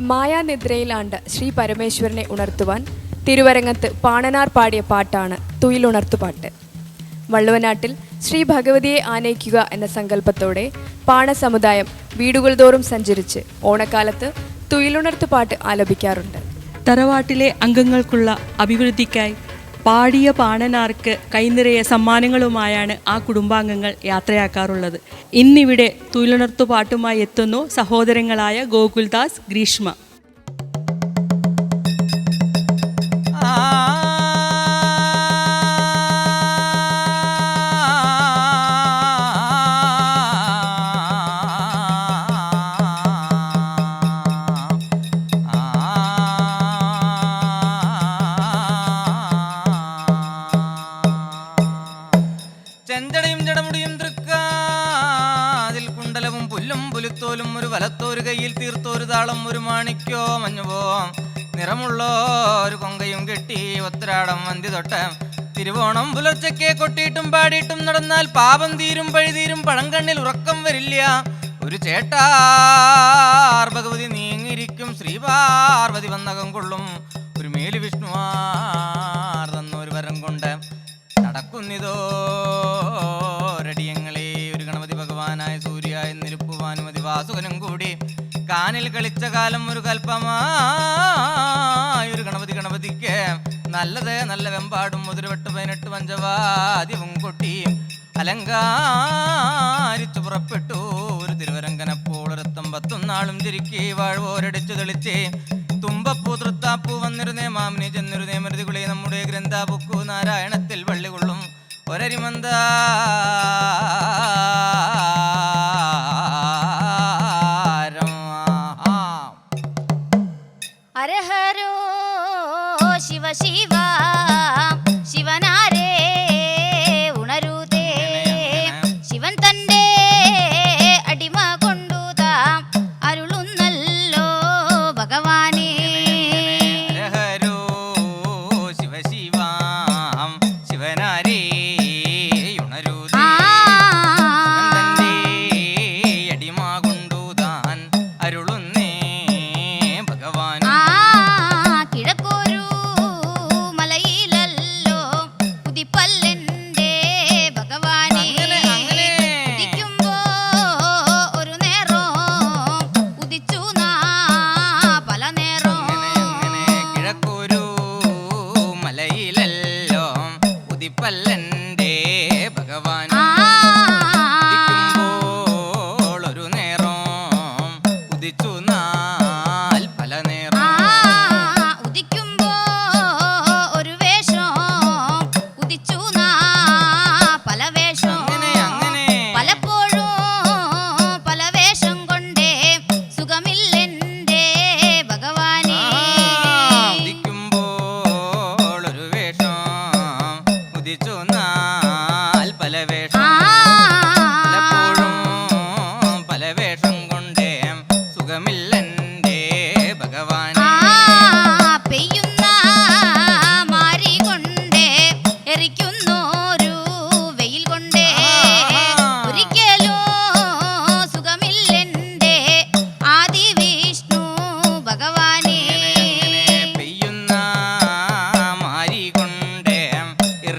മായാനിദ്രയിലാണ്ട് ശ്രീ പരമേശ്വരനെ ഉണർത്തുവാൻ തിരുവരങ്ങത്ത് പാണനാർ പാടിയ പാട്ടാണ് തുയിലുണർത്തുപാട്ട് വള്ളുവനാട്ടിൽ ശ്രീ ഭഗവതിയെ ആനയിക്കുക എന്ന സങ്കല്പത്തോടെ പാണസമുദായം വീടുകൾ തോറും സഞ്ചരിച്ച് ഓണക്കാലത്ത് തുയിലുണർത്തുപാട്ട് ആലപിക്കാറുണ്ട്. തറവാട്ടിലെ അംഗങ്ങൾക്കുള്ള അഭിവൃദ്ധിക്കായി പാടിയ പാണനാർക്ക് കൈനിറയ സമ്മാനങ്ങളുമായാണ് ആ കുടുംബാംഗങ്ങൾ യാത്രയാക്കാറുള്ളത്. ഇന്നിവിടെ തുയിലുണർത്തു പാട്ടുമായി എത്തുന്നു സഹോദരങ്ങളായ ഗോകുൽദാസ് ഗ്രീഷ്മ. ചെഞ്ചടയും ജടമുടിയും തൃക്കാതിൽ കുണ്ടലവും പുല്ലും പുലുത്തോലും ഒരു വലത്തോരു കയ്യിൽ തീർത്തോരു താളം ഒരു മാണിക്കോ മഞ്ഞുവോ നിറമുള്ള ഒരു കൊങ്കയും കെട്ടി ഒത്തരാടം വന്തി തൊട്ട. തിരുവോണം പുലർച്ചയ്ക്ക് കൊട്ടിയിട്ടും പാടിയിട്ടും നടന്നാൽ പാപം തീരും പഴുതീരും പഴങ്കണ്ണിൽ ഉറക്കം വരില്ല. ഒരു ചേട്ടാർ ഭഗവതി നീങ്ങിയിരിക്കും ശ്രീപാർവതി വന്നകം കൊള്ളും. ഒരു മേലു കൊണ്ട് നടക്കുന്നിതോ രടിയങ്ങളെ ഒരു ഗണപതി ഭഗവാനായ സൂര്യായ നിരുപ്പുവാനുമതി വാസുകനും കൂടി കാനിൽ കളിച്ച കാലം ഒരു കൽപ്പമായ. ഒരു ഗണപതി ഗണപതിക്ക് നല്ലത് നല്ല വെമ്പാടും മുതിരവെട്ട് പതിനെട്ട് പഞ്ചവാദ്യവും കൊട്ടിയും അലങ്കാരിച്ചു പുറപ്പെട്ടു. ഒരു തിരുവരങ്കനപ്പോൾ ഒരത്തം പത്തൊന്നാളും നാളും ചിരിക്കി വാഴ്വോരടിച്ചു തെളിച്ചേ. തുമ്പപ്പൂ തൃത്താപ്പൂ വന്നിരുന്നേ മാമിനി ചെന്നിരുന്നേ ഒരരിമന്ത ഹരഹരോ ശിവ ശിവ.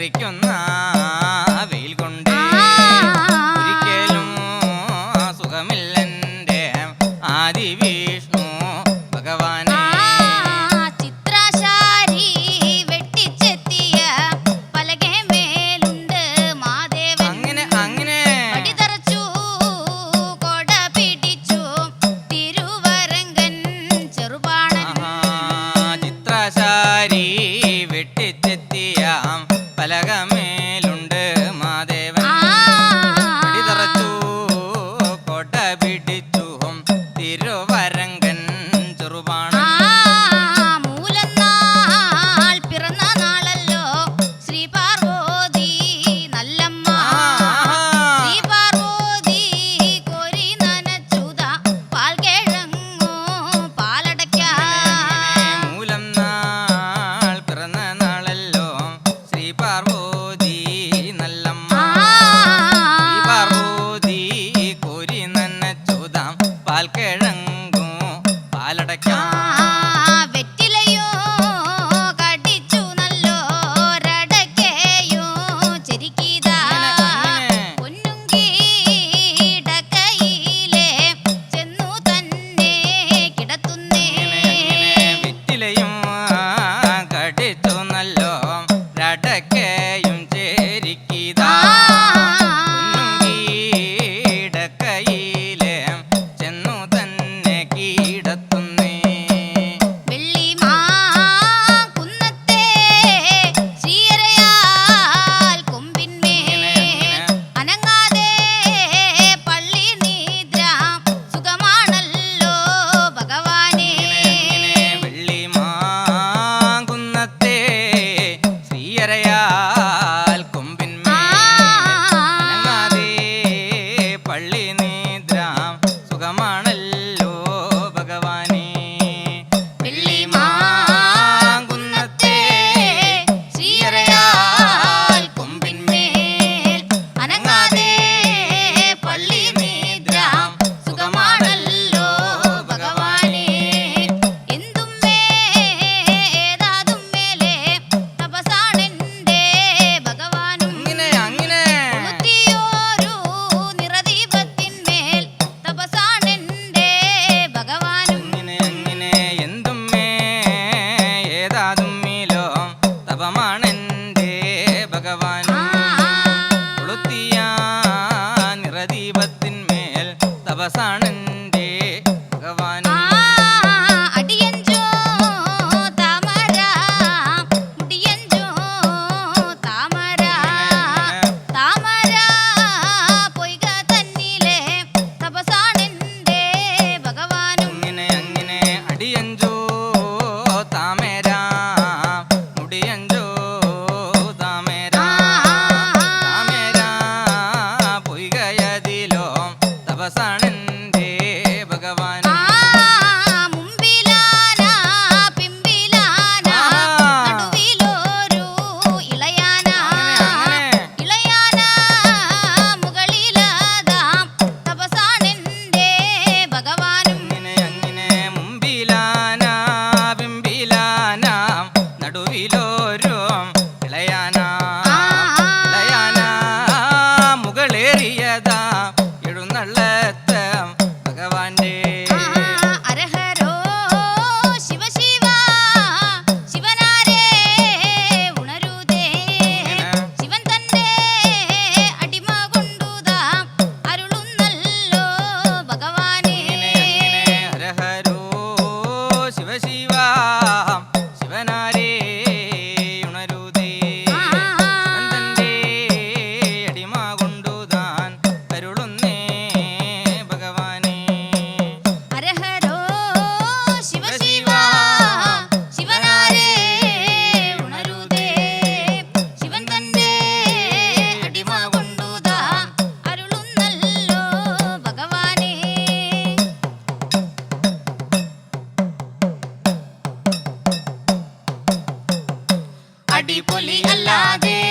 എറിക്കുന്ന நல்லோம் நடக்கே பகவானே. அடி பொலி அல்லாதே.